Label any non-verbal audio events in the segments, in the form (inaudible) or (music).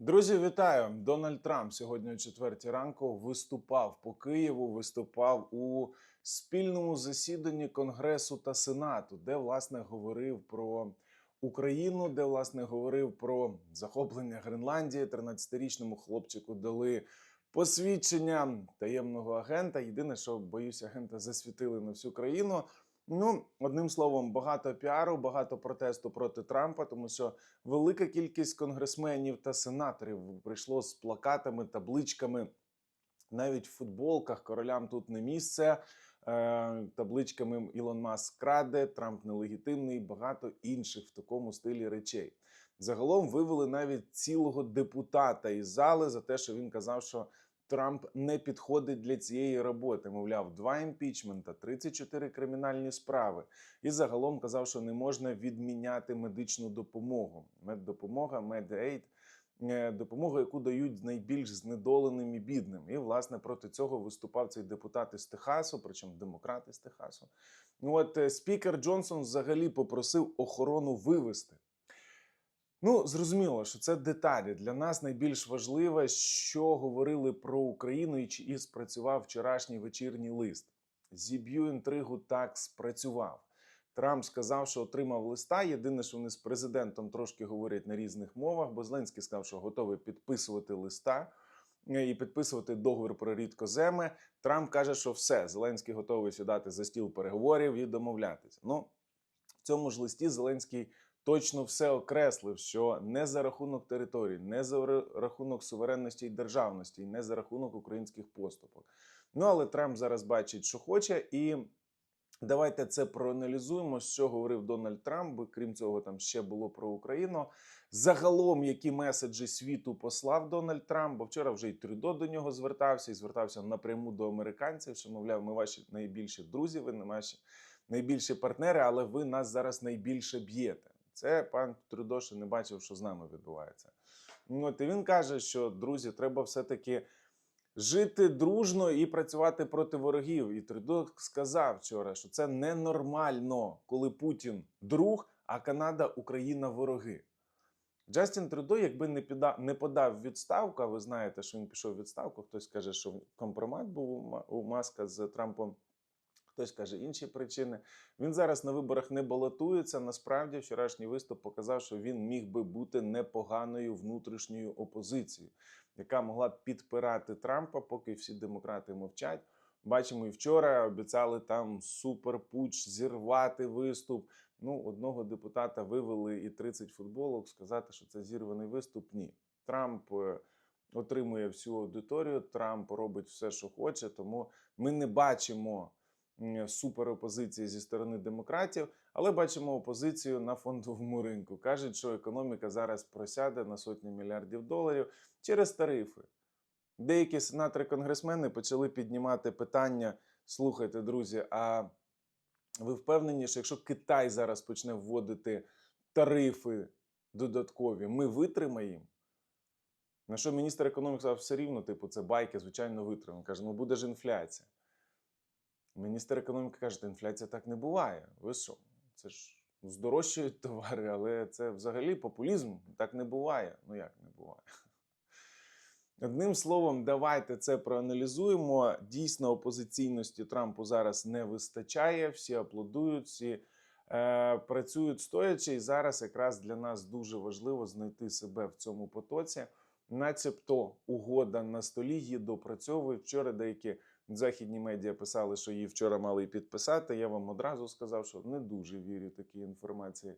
Друзі, вітаю! Дональд Трамп сьогодні о четвертій ранку виступав по Києву, виступав у спільному засіданні Конгресу та Сенату, де власне говорив про Україну, де власне говорив про захоплення Гренландії. 13-річному хлопчику дали посвідчення таємного агента. Єдине, що боюсь, агента засвітили на всю країну. Ну, одним словом, багато піару, багато протесту проти Трампа, тому що велика кількість конгресменів та сенаторів прийшло з плакатами, табличками, навіть в футболках королям тут не місце. е, Табличками Ілон Маск краде, Трамп нелегітимний, багато інших в такому стилі речей. Загалом вивели навіть цілого депутата із зали за те, що він казав, що Трамп не підходить для цієї роботи. Мовляв, два імпічмента, 34 кримінальні справи. І загалом казав, що не можна відміняти медичну допомогу. Меддопомога, медейд е, допомогу, яку дають найбільш знедоленим і бідним. І власне проти цього виступав цей депутат із Техасу, причому демократ із Техасу. Ну от е, спікер Джонсон взагалі попросив охорону вивести. Ну, зрозуміло, що це деталі. Для нас найбільш важливе, що говорили про Україну і чи спрацював вчорашній вечірній лист. Зіб'ю інтригу так спрацював. Трамп сказав, що отримав листа. Єдине, що вони з президентом трошки говорять на різних мовах, бо Зеленський сказав, що готовий підписувати листа е, і підписувати договір про рідкоземи. Трамп каже, що все, Зеленський готовий сідати за стіл переговорів і домовлятися. Ну, в цьому ж листі Зеленський точно все окреслив, що не за рахунок території, не за рахунок суверенності і державності, не за рахунок українських поступок. Ну але Трамп зараз бачить, що хоче, і давайте це проаналізуємо, що говорив Дональд Трамп. Крім цього, там ще було про Україну. Загалом, які меседжі світу послав Дональд Трамп, бо вчора вже й Трюдо до нього звертався і звертався напряму до американців, що мовляв, ми ваші найбільші друзі, ви не наші найбільші партнери, але ви нас зараз найбільше б'єте. Це пан Трюдо ще не бачив, що з нами відбувається. Ну, От і він каже, що друзі, треба все-таки жити дружно і працювати проти ворогів. І Трюдо сказав вчора, що це ненормально, коли Путін друг, а Канада, Україна вороги. Джастін Трюдо, якби не піда, не подав відставку, а ви знаєте, що він пішов відставку. Хтось каже, що компромат був у Маска з Трампом. Хтось каже інші причини. Він зараз на виборах не балотується. Насправді, вчорашній виступ показав, що він міг би бути непоганою внутрішньою опозицією, яка могла б підпирати Трампа, поки всі демократи мовчать. Бачимо, і вчора обіцяли там суперпуч зірвати виступ. Ну, одного депутата вивели і 30 футболок. Сказати, що це зірваний виступ. Ні. Трамп е, отримує всю аудиторію. Трамп робить все, що хоче. Тому ми не бачимо суперопозиції зі сторони демократів, але бачимо опозицію на фондовому ринку. Кажуть, що економіка зараз просяде на сотні мільярдів доларів через тарифи. Деякі сенатори-конгресмени почали піднімати питання: слухайте, друзі, а ви впевнені, що якщо Китай зараз почне вводити тарифи додаткові, ми витримаємо? На що міністр економіки сказав, все рівно, типу, це байки, звичайно, витримаємо. Каже, ну буде ж інфляція. Міністр економіки каже, інфляція так не буває. Ви що? Це ж здорожчують (laughs) товари, але це взагалі популізм. Так не буває. Ну як не буває? (laughs) Одним словом, давайте це проаналізуємо. Дійсно, опозиційності Трампу зараз не вистачає. Всі аплодують, всі е, працюють стоячи. І зараз якраз для нас дуже важливо знайти себе в цьому потоці. Начебто угода на столі її допрацьовують. Вчора деякі західні медіа писали, що її вчора мали підписати. Я вам одразу сказав, що не дуже вірю такій інформації.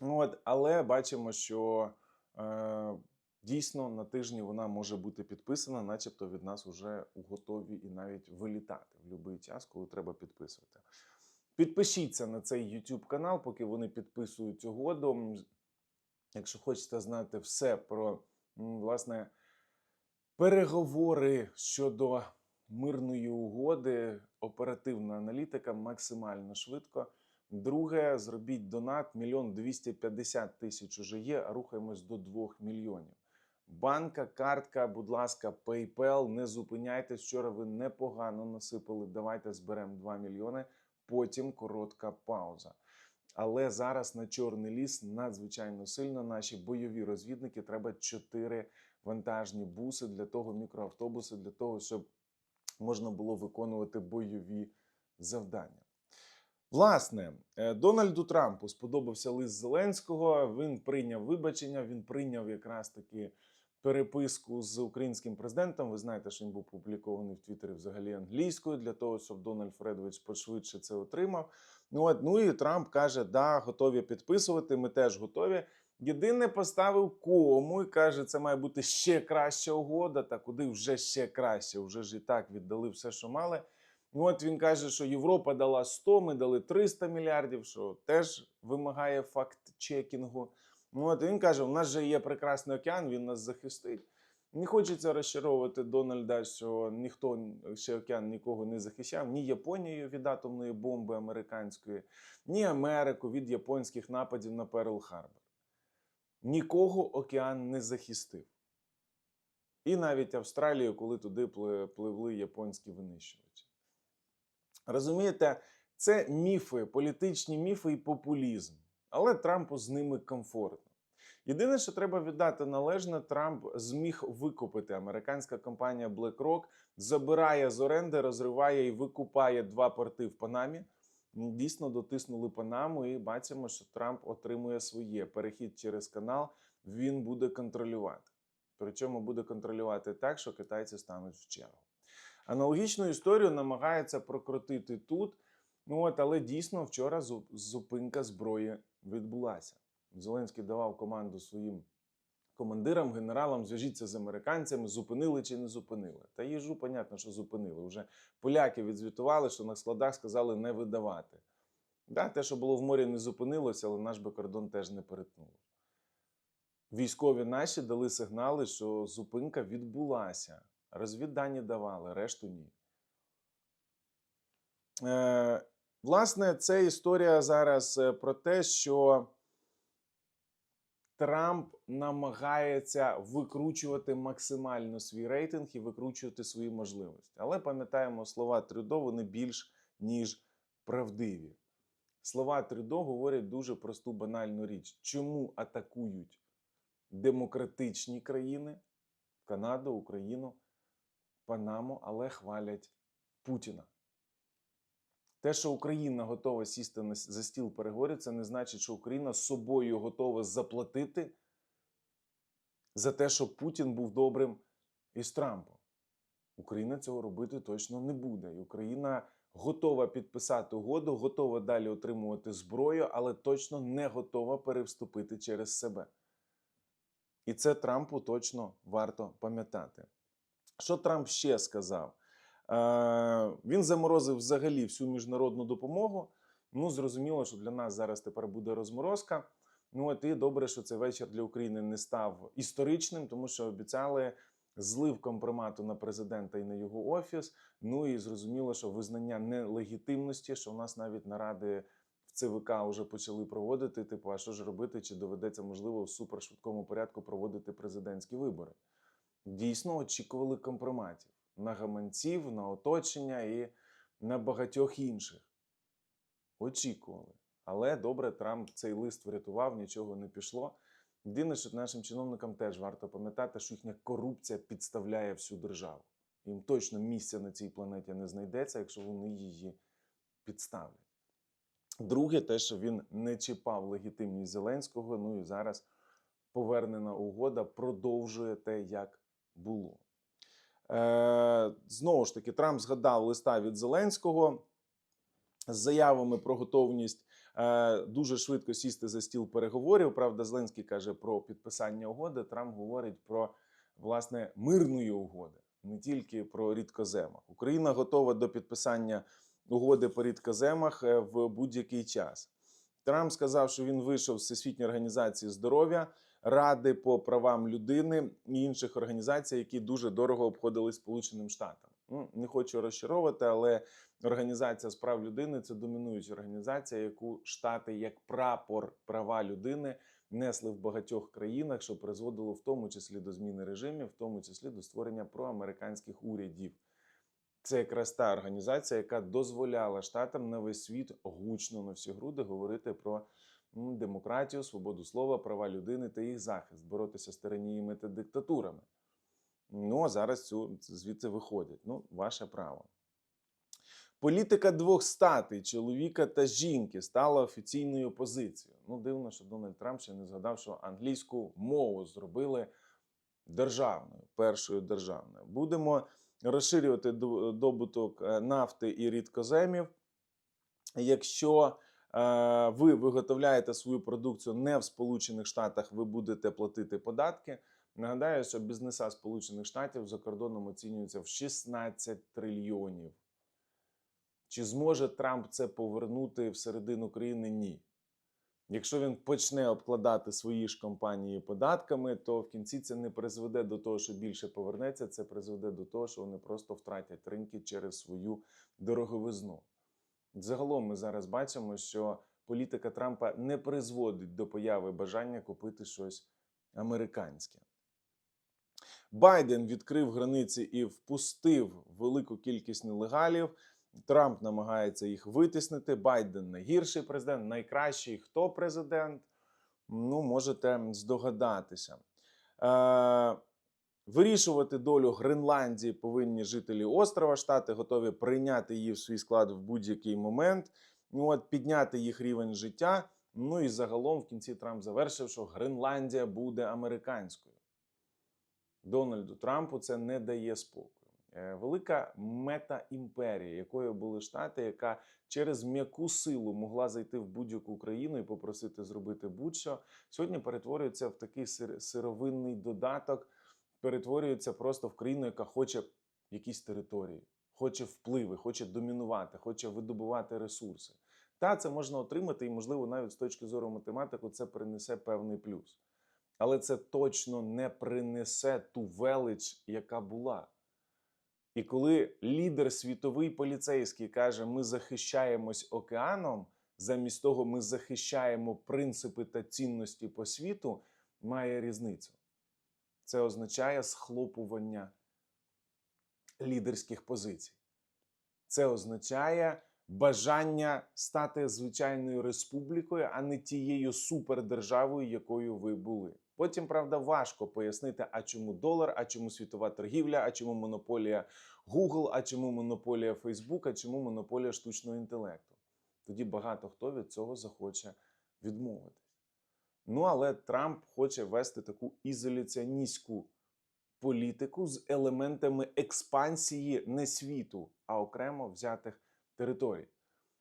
От, але бачимо, що е, дійсно на тижні вона може бути підписана, начебто від нас вже готові і навіть вилітати в будь-який час, коли треба підписувати. Підпишіться на цей YouTube канал, поки вони підписують угоду. Якщо хочете знати все про власне переговори щодо мирної угоди, оперативна аналітика максимально швидко. Друге, зробіть донат. Мільйон 250 тисяч уже є, а рухаємось до 2 мільйонів. Банка, картка, будь ласка, PayPal, не зупиняйтесь. Вчора ви непогано насипали. Давайте зберемо 2 мільйони. Потім коротка пауза. Але зараз на Чорний ліс надзвичайно сильно наші бойові розвідники треба чотири вантажні буси для того, мікроавтобуси для того, щоб можна було виконувати бойові завдання. Власне, е, Дональду Трампу сподобався лист Зеленського. Він прийняв вибачення, він прийняв якраз таки переписку з українським президентом. Ви знаєте, що він був публікований в Твіттері взагалі англійською для того, щоб Дональд Фредович пошвидше це отримав. Ну от ну і Трамп каже: да, готові підписувати. Ми теж готові. Єдине поставив кому і каже, це має бути ще краща угода. Та куди вже ще краще? Вже ж і так віддали все, що мали. Ну, от він каже, що Європа дала 100, ми дали 300 мільярдів, що теж вимагає факт чекінгу. Ну, от він каже: у нас же є прекрасний океан, він нас захистить. Не хочеться розчаровувати Дональда, що ніхто ще океан нікого не захищав, ні Японію від атомної бомби американської, ні Америку від японських нападів на Перл Харбор. Нікого океан не захистив. І навіть Австралію, коли туди пливли японські винищувачі. Розумієте, це міфи, політичні міфи і популізм. Але Трампу з ними комфортно. Єдине, що треба віддати належне, Трамп зміг викупити. Американська компанія BlackRock забирає з оренди, розриває і викупає два порти в Панамі. Дійсно дотиснули Панаму, і бачимо, що Трамп отримує своє перехід через канал. Він буде контролювати. Причому буде контролювати так, що китайці стануть в чергу. Аналогічну історію намагається прокрутити тут. Ну от, але дійсно вчора зупинка зброї відбулася. Зеленський давав команду своїм командирам, генералам, зв'яжіться з американцями, зупинили чи не зупинили. Та їжу, понятно, що зупинили. Вже поляки відзвітували, що на складах сказали не видавати. Да, те, що було в морі, не зупинилося, але наш би кордон теж не перетнуло. Військові наші дали сигнали, що зупинка відбулася. Розвіддані давали, решту ні. Е, власне, це історія зараз е, про те, що Трамп намагається викручувати максимально свій рейтинг і викручувати свої можливості. Але пам'ятаємо, слова Трюдо вони більш ніж правдиві. Слова Трюдо говорять дуже просту банальну річ. Чому атакують демократичні країни, Канаду, Україну, Панаму, але хвалять Путіна? Те, що Україна готова сісти за стіл переговорів, це не значить, що Україна з собою готова заплатити за те, щоб Путін був добрим із Трампом. Україна цього робити точно не буде. І Україна готова підписати угоду, готова далі отримувати зброю, але точно не готова перевступити через себе. І це Трампу точно варто пам'ятати. Що Трамп ще сказав? Е, він заморозив взагалі всю міжнародну допомогу. Ну, зрозуміло, що для нас зараз тепер буде розморозка. Ну, от і добре, що цей вечір для України не став історичним, тому що обіцяли злив компромату на президента і на його офіс. Ну і зрозуміло, що визнання нелегітимності, що у нас навіть наради в ЦВК вже почали проводити. Типу, а що ж робити? Чи доведеться можливо в супершвидкому порядку проводити президентські вибори? Дійсно очікували компроматів на гаманців, на оточення і на багатьох інших. Очікували. Але добре, Трамп цей лист врятував, нічого не пішло. Єдине, що нашим чиновникам теж варто пам'ятати, що їхня корупція підставляє всю державу. Їм точно місця на цій планеті не знайдеться, якщо вони її підставлять. Друге, те, що він не чіпав легітимність Зеленського. Ну і зараз повернена угода продовжує те, як було. Е, знову ж таки, Трамп згадав листа від Зеленського з заявами про готовність е, дуже швидко сісти за стіл переговорів. Правда, Зеленський каже про підписання угоди. Трамп говорить про власне мирної угоди, не тільки про рідкоземах. Україна готова до підписання угоди по рідкоземах е, в будь-який час. Трамп сказав, що він вийшов з Всесвітньої організації здоров'я, Ради по правам людини і інших організацій, які дуже дорого обходили Сполученим Штатам. Ну, не хочу розчаровувати, але Організація з прав людини це домінуюча організація, яку штати як прапор права людини несли в багатьох країнах, що призводило в тому числі до зміни режимів, в тому числі до створення проамериканських урядів. Це якраз та організація, яка дозволяла штатам на весь світ гучно на всі груди говорити про демократію, свободу слова, права людини та їх захист, боротися з тираніями та диктатурами. Ну а зараз цю звідси виходять. Ну, ваше право. Політика двох статей чоловіка та жінки стала офіційною позицією. Ну, дивно, що Дональд Трамп ще не згадав, що англійську мову зробили державною, першою державною. Будемо розширювати добуток е, нафти і рідкоземів. Якщо ви виготовляєте свою продукцію не в Сполучених Штатах, ви будете платити податки. Нагадаю, що бізнеса Сполучених Штатів за кордоном оцінюються в 16 трильйонів. Чи зможе Трамп це повернути всередину країни? Ні. Якщо він почне обкладати свої ж компанії податками, то в кінці це не призведе до того, що більше повернеться, це призведе до того, що вони просто втратять ринки через свою дороговизну. Загалом ми зараз бачимо, що політика Трампа не призводить до появи бажання купити щось американське. Байден відкрив границі і впустив велику кількість нелегалів. Трамп намагається їх витиснити. Байден найгірший президент, найкращий хто президент. Ну, можете здогадатися. Е, вирішувати долю Гренландії повинні жителі острова. Штати готові прийняти її в свій склад в будь-який момент. Ну, от, підняти їх рівень життя. Ну і загалом в кінці Трамп завершив, що Гренландія буде американською. Дональду Трампу це не дає спокою. Е, Велика мета імперії, якою були штати, яка через м'яку силу могла зайти в будь-яку країну і попросити зробити будь-що, сьогодні перетворюється в такий сир- сировинний додаток, перетворюється просто в країну, яка хоче якісь території, хоче впливи, хоче домінувати, хоче видобувати ресурси. Та це можна отримати, і, можливо, навіть з точки зору математику це принесе певний плюс. Але це точно не принесе ту велич, яка була. І коли лідер світовий поліцейський каже, ми захищаємось океаном, замість того ми захищаємо принципи та цінності по світу, має різницю. Це означає схлопування лідерських позицій. Це означає бажання стати звичайною республікою, а не тією супердержавою, якою ви були. Потім, правда, важко пояснити, а чому долар, а чому світова торгівля, а чому монополія Google, а чому монополія Facebook, а чому монополія штучного інтелекту. Тоді багато хто від цього захоче відмовитись. Ну, але Трамп хоче вести таку ізоляціоністську політику з елементами експансії не світу, а окремо взятих територій.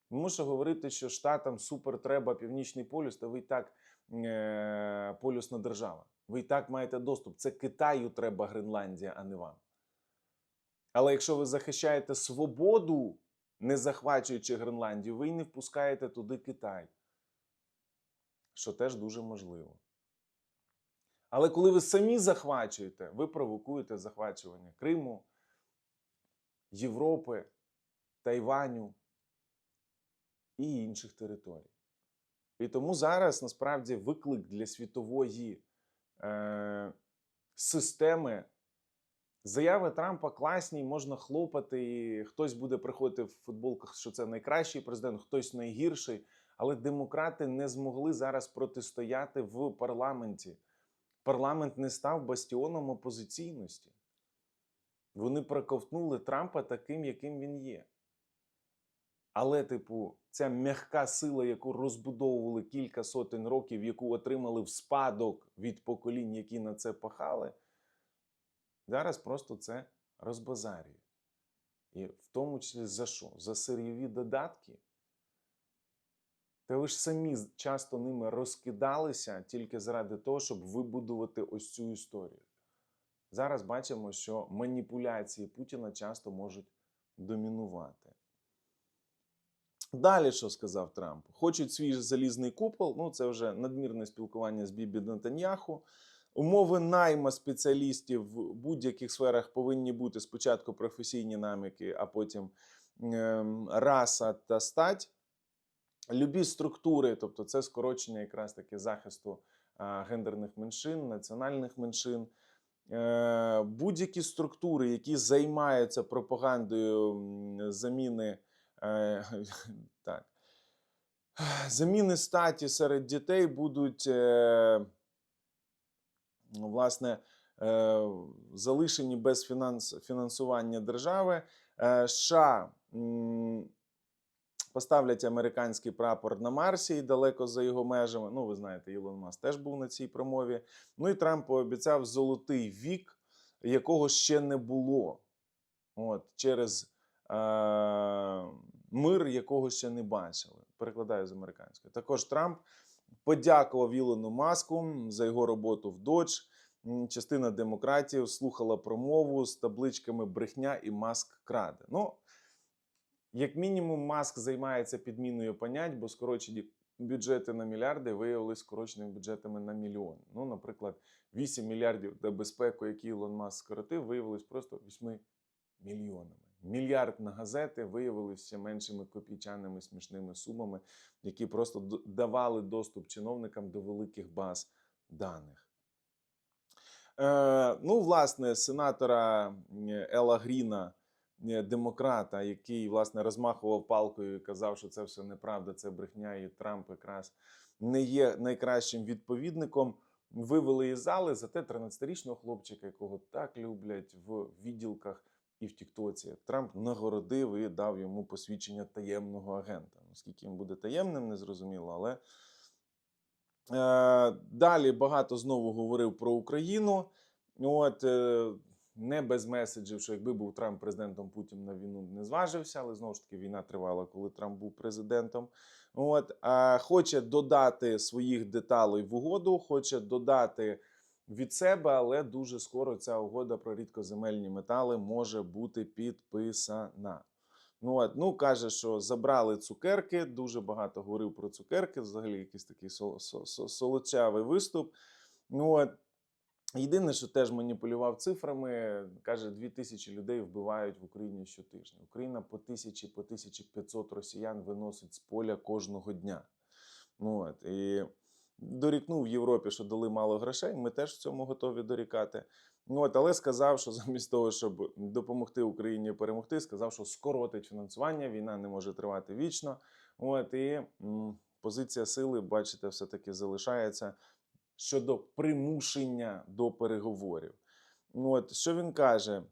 Мушу говорити, що штатам супер треба північний полюс, та ви і так е, полюсна держава. Ви і так маєте доступ. Це Китаю треба Гренландія, а не вам. Але якщо ви захищаєте свободу, не захвачуючи Гренландію, ви й не впускаєте туди Китай, що теж дуже можливо. Але коли ви самі захвачуєте, ви провокуєте захвачування Криму, Європи, Тайваню і інших територій. І тому зараз насправді виклик для світової е, системи. Заяви Трампа класні, можна хлопати, і хтось буде приходити в футболках, що це найкращий президент, хтось найгірший. Але демократи не змогли зараз протистояти в парламенті. Парламент не став бастіоном опозиційності. Вони проковтнули Трампа таким, яким він є. Але, типу, ця м'яка сила, яку розбудовували кілька сотень років, яку отримали в спадок від поколінь, які на це пахали, зараз просто це розбазарюють. І в тому числі за що? За сир'єві додатки. Та ви ж самі часто ними розкидалися тільки заради того, щоб вибудувати ось цю історію. Зараз бачимо, що маніпуляції Путіна часто можуть домінувати. Далі, що сказав Трамп? Хочуть свій залізний купол. Ну, це вже надмірне спілкування з Бібі Нетаньяху. Умови найма спеціалістів в будь-яких сферах повинні бути спочатку професійні наміки, а потім ем, раса та стать. Любі структури, тобто це скорочення якраз таки захисту гендерних меншин, національних меншин. е, будь-які структури, які займаються пропагандою заміни, е, (laughs) так, заміни статі серед дітей будуть е, ну, власне залишені без фінанс, фінансування держави. США поставлять американський прапор на Марсі і далеко за його межами. Ну, ви знаєте, Ілон Маск теж був на цій промові. Ну і Трамп пообіцяв золотий вік, якого ще не було. От, через е, мир, якого ще не бачили. Перекладаю з американської. Також Трамп подякував Ілону Маску за його роботу в. М, Частина демократів слухала промову з табличками брехня і маск краде. Ну, як мінімум, маск займається підміною понять, бо скорочені бюджети на мільярди виявилися скороченими бюджетами на мільйони. Ну, наприклад, 8 мільярдів на безпеку, які Ілон Маск скоротив, виявилось просто 8 мільйонами. Мільярд на газети виявилися меншими копійчаними смішними сумами, які просто давали доступ чиновникам до великих баз даних. Е, ну, власне, сенатора Ела Гріна, демократа, який власне розмахував палкою і казав, що це все неправда, це брехня, і Трамп якраз не є найкращим відповідником. Вивели із зали зате 13-річного хлопчика, якого так люблять в відділках і в Тіктоці. Трамп нагородив і дав йому посвідчення таємного агента. Наскільки він буде таємним, не зрозуміло, але Е, Далі багато знову говорив про Україну. От е, не без меседжів, що якби був Трамп президентом, Путін на війну не зважився, але знову ж таки війна тривала, коли Трамп був президентом. От а хоче додати своїх деталей в угоду, хоче додати від себе, але дуже скоро ця угода про рідкоземельні метали може бути підписана. Ну, от, ну каже, що забрали цукерки. Дуже багато говорив про цукерки. Взагалі, якийсь такий сол, сол, сол, солодчавий виступ. Ну, от, єдине, що теж маніпулював цифрами, каже, 2 тисячі людей вбивають в Україні щотижня. Україна по тисячі, по 1500 росіян виносить з поля кожного дня. Ну, от, і дорікнув Європі, що дали мало грошей. Ми теж в цьому готові дорікати. Ну, от, але сказав, що замість того, щоб допомогти Україні перемогти, сказав, що скоротить фінансування, війна не може тривати вічно. От, і м, позиція сили, бачите, все-таки залишається щодо примушення до переговорів. Ну, От, що він каже?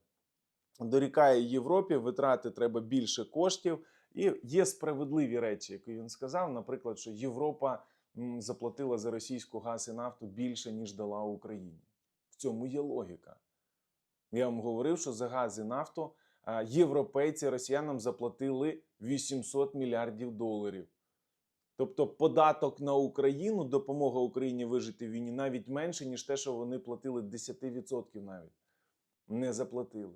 Дорікає Європі, витрати треба більше коштів. І є справедливі речі, які він сказав. Наприклад, що Європа заплатила за російську газ і нафту більше, ніж дала Україні. В цьому є логіка. Я вам говорив, що за газ і нафту європейці росіянам заплатили 800 мільярдів доларів. Тобто податок на Україну, допомога Україні вижити в війні навіть менше, ніж те, що вони платили 10% навіть. Не заплатили.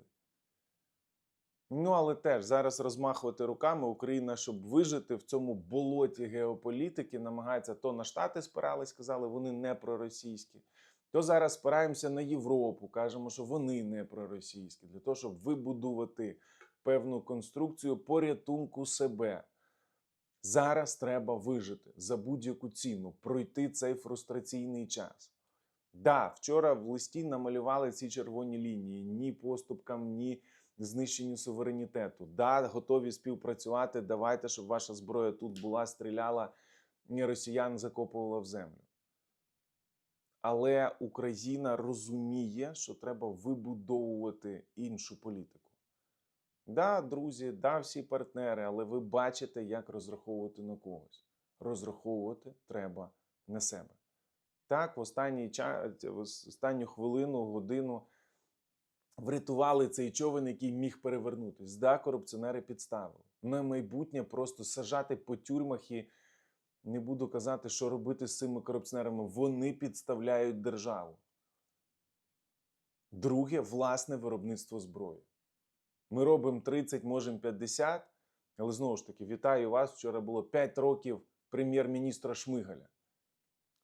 Ну, але теж зараз розмахувати руками Україна, щоб вижити в цьому болоті геополітики, намагається то на Штати спирались, сказали, вони не проросійські, то зараз спираємося на Європу, кажемо, що вони не проросійські, для того, щоб вибудувати певну конструкцію порятунку себе. Зараз треба вижити за будь-яку ціну, пройти цей фрустраційний час. Да, вчора в листі намалювали ці червоні лінії ні поступкам, ні знищенню суверенітету. Да, готові співпрацювати. Давайте, щоб ваша зброя тут була, стріляла, і росіян закопувала в землю. Але Україна розуміє, що треба вибудовувати іншу політику. Да, друзі, да, всі партнери, але ви бачите, як розраховувати на когось. Розраховувати треба на себе. Так, в останній час, в останню хвилину, годину врятували цей човен, який міг перевернутись. Да, корупціонери підставили. На майбутнє просто сажати по тюрмах і не буду казати, що робити з цими корупціонерами. Вони підставляють державу. Друге, власне виробництво зброї. Ми робимо 30, можемо 50, але знову ж таки, вітаю вас. Вчора було 5 років прем'єр-міністра Шмигаля.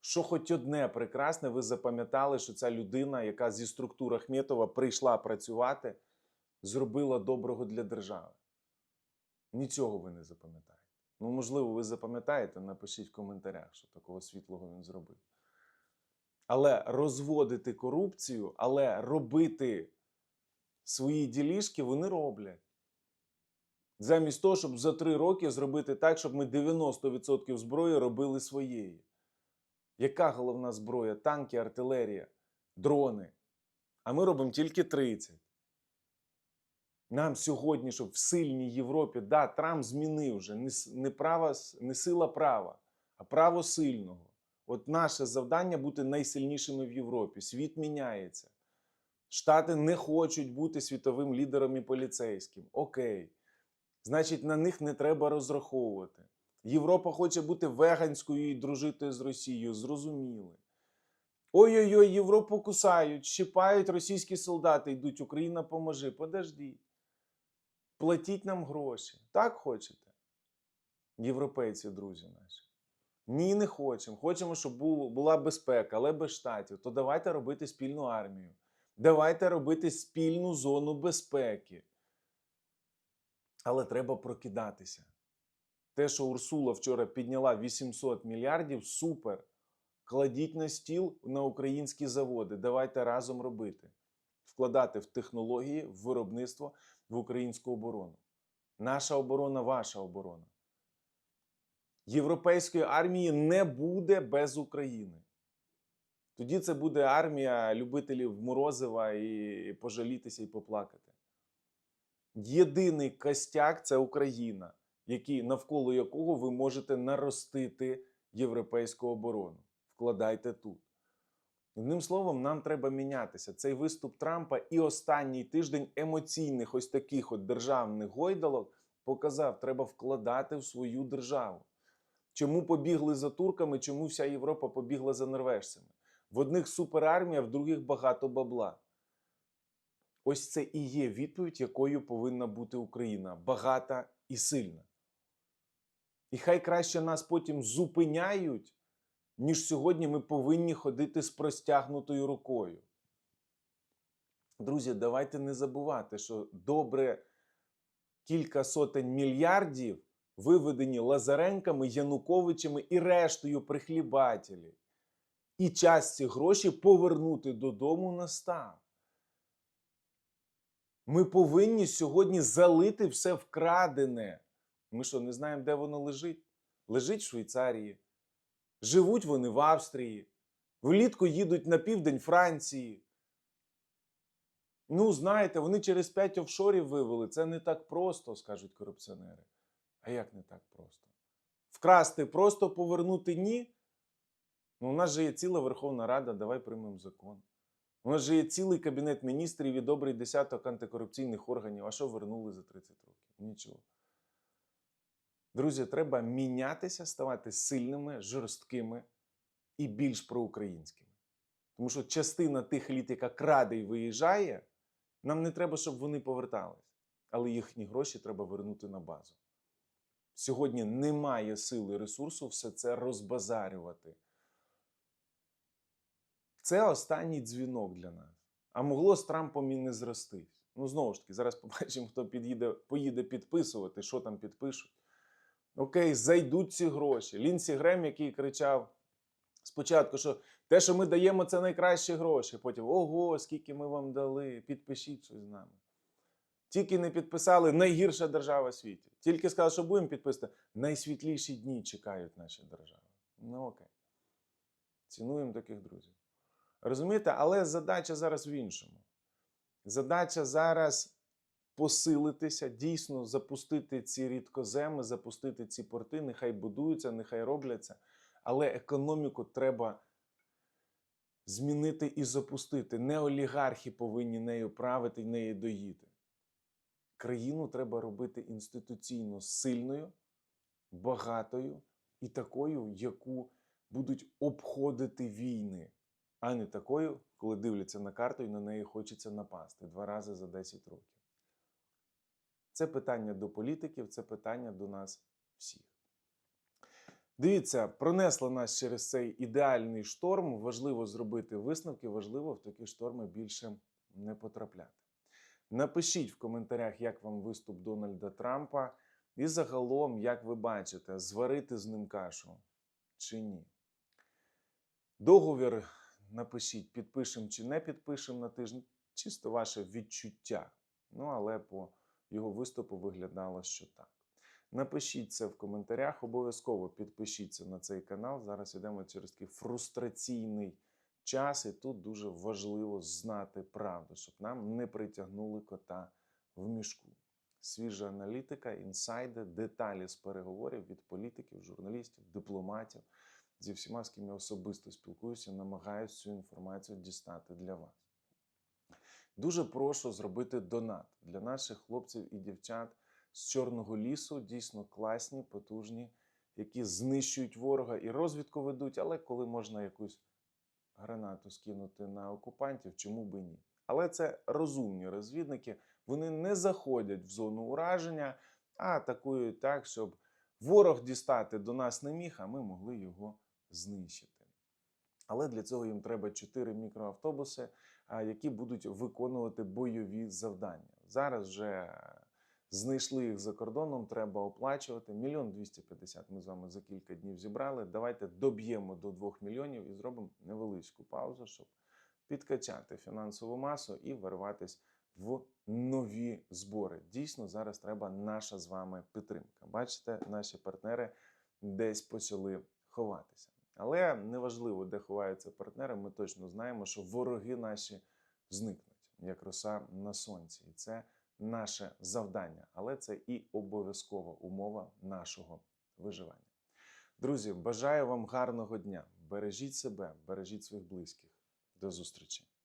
Що хоч одне прекрасне, ви запам'ятали, що ця людина, яка зі структур Ахметова прийшла працювати, зробила доброго для держави. Нічого ви не запам'ятаєте. Ну, можливо, ви запам'ятаєте, напишіть в коментарях, що такого світлого він зробив. Але розводити корупцію, але робити свої ділішки вони роблять. Замість того, щоб за три роки зробити так, щоб ми 90% зброї робили своєї. Яка головна зброя? Танки, артилерія, дрони. А ми робимо тільки 30. Нам сьогодні, щоб в сильній Європі, да, Трамп змінив вже не, не, право, не сила права, а право сильного. От наше завдання бути найсильнішими в Європі. Світ міняється. Штати не хочуть бути світовим лідером і поліцейським. Окей. Значить, на них не треба розраховувати. Європа хоче бути веганською і дружити з Росією. Зрозуміли. Ой-ой-ой, Європу кусають, щипають російські солдати, йдуть. Україна поможи. Подождіть. Платіть нам гроші. Так хочете? Європейці, друзі наші. Ні, не хочемо. Хочемо, щоб була безпека, але без штатів. То давайте робити спільну армію. Давайте робити спільну зону безпеки. Але треба прокидатися. Те, що Урсула вчора підняла 800 мільярдів, супер. Кладіть на стіл на українські заводи. Давайте разом робити. Вкладати в технології, в виробництво, в українську оборону. Наша оборона, ваша оборона. Європейської армії не буде без України. Тоді це буде армія любителів Морозива і пожалітися і поплакати. Єдиний костяк це Україна, який, навколо якого ви можете наростити європейську оборону. Вкладайте тут. Одним словом, нам треба мінятися. Цей виступ Трампа і останній тиждень емоційних ось таких от державних гойдалок показав, треба вкладати в свою державу. Чому побігли за турками, чому вся Європа побігла за норвежцями? В одних суперармія, в других багато бабла. Ось це і є відповідь, якою повинна бути Україна багата і сильна. І хай краще нас потім зупиняють, ніж сьогодні ми повинні ходити з простягнутою рукою. Друзі, давайте не забувати, що добре кілька сотень мільярдів виведені Лазаренками, Януковичами і рештою прихлібателів. І час ці гроші повернути додому настав. Ми повинні сьогодні залити все вкрадене. Ми що, не знаємо, де воно лежить? Лежить в Швейцарії. Живуть вони в Австрії. Влітку їдуть на південь Франції. Ну, знаєте, вони через п'ять офшорів вивели. Це не так просто, скажуть корупціонери. А як не так просто? Вкрасти просто повернути ні. Ну, у нас же є ціла Верховна Рада, давай приймемо закон. У нас же є цілий кабінет міністрів і добрий десяток антикорупційних органів. А що вернули за 30 років? Нічого. Друзі, треба мінятися, ставати сильними, жорсткими і більш проукраїнськими. Тому що частина тих еліт, яка краде і виїжджає, нам не треба, щоб вони повертались. Але їхні гроші треба вернути на базу. Сьогодні немає сили і ресурсу все це розбазарювати. Це останній дзвінок для нас. А могло з Трампом і не зростись. Ну, знову ж таки, зараз (laughs) побачимо, хто під'їде, поїде підписувати, що там підпишуть. Окей, зайдуть ці гроші. Лінсі Грем, який кричав спочатку, що те, що ми даємо, це найкращі гроші. Потім ого, скільки ми вам дали, підпишіть щось з нами. Тільки не підписали найгірша держава в світі. Тільки сказали, що будемо підписати. Найсвітліші дні чекають наші держави. Ну окей. Цінуємо таких друзів. Розумієте, але задача зараз в іншому. Задача зараз посилитися, дійсно запустити ці рідкоземи, запустити ці порти, нехай будуються, нехай робляться. Але економіку треба змінити і запустити. Не олігархи повинні нею правити і нею доїти. Країну треба робити інституційно сильною, багатою і такою, яку будуть обходити війни, а не такою, коли дивляться на карту і на неї хочеться напасти два рази за 10 років. Це питання до політиків, це питання до нас всіх. Дивіться, пронесло нас через цей ідеальний шторм. Важливо зробити висновки, важливо в такі шторми більше не потрапляти. Напишіть в коментарях, як вам виступ Дональда Трампа, і загалом, як ви бачите, зварити з ним кашу чи ні. Договір напишіть, підпишемо чи не підпишемо на тиждень. Чисто ваше відчуття. Ну, але по його виступу виглядало, що так. Напишіть це в коментарях, обов'язково підпишіться на цей канал. Зараз йдемо через такий фрустраційний час, і тут дуже важливо знати правду, щоб нам не притягнули кота в мішку. Свіжа аналітика, інсайди, деталі з переговорів від політиків, журналістів, дипломатів зі всіма, з ким я особисто спілкуюся, намагаюся цю інформацію дістати для вас. Дуже прошу зробити донат для наших хлопців і дівчат з Чорного лісу, дійсно класні, потужні, які знищують ворога і розвідку ведуть, але коли можна якусь гранату скинути на окупантів, чому би ні? Але це розумні розвідники, вони не заходять в зону ураження, а атакують так, щоб ворог дістати до нас не міг, а ми могли його знищити. Але для цього їм треба 4 мікроавтобуси, які будуть виконувати бойові завдання. Зараз вже знайшли їх за кордоном, треба оплачувати. Мільйон 250 ми з вами за кілька днів зібрали. Давайте доб'ємо до 2 мільйонів і зробимо невеличку паузу, щоб підкачати фінансову масу і вирватися в нові збори. Дійсно, зараз треба наша з вами підтримка. Бачите, наші партнери десь почали ховатися. Але неважливо, де ховаються партнери, ми точно знаємо, що вороги наші зникнуть, як роса на сонці. І це наше завдання, але це і обов'язкова умова нашого виживання. Друзі, бажаю вам гарного дня. Бережіть себе, бережіть своїх близьких. До зустрічі!